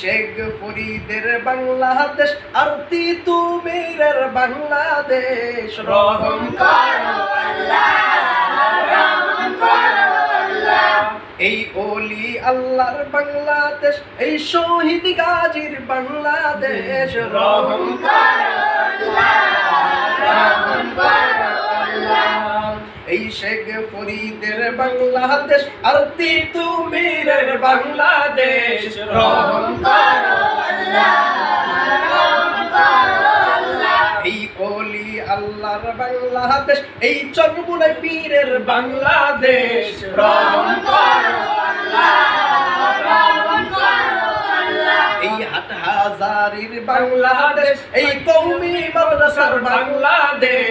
শেখ ফরিদের বাংলাদেশ আর তি তুমিরের বাংলাদেশ। রহম করো এই ওলি আল্লাহর বাংলাদেশ এই শহীদ গাজীর বাংলাদেশ। রহম এই শেখ ফরিদের বাংলাদেশ আর তি তুমিরের বাংলাদেশ। রহম আল্লাহর বাংলাদেশ এই চরমুনে পীরের বাংলাদেশ। এই হাট হাজারির বাংলাদেশ এই কৌমি মাদ্রাসার বাংলাদেশ।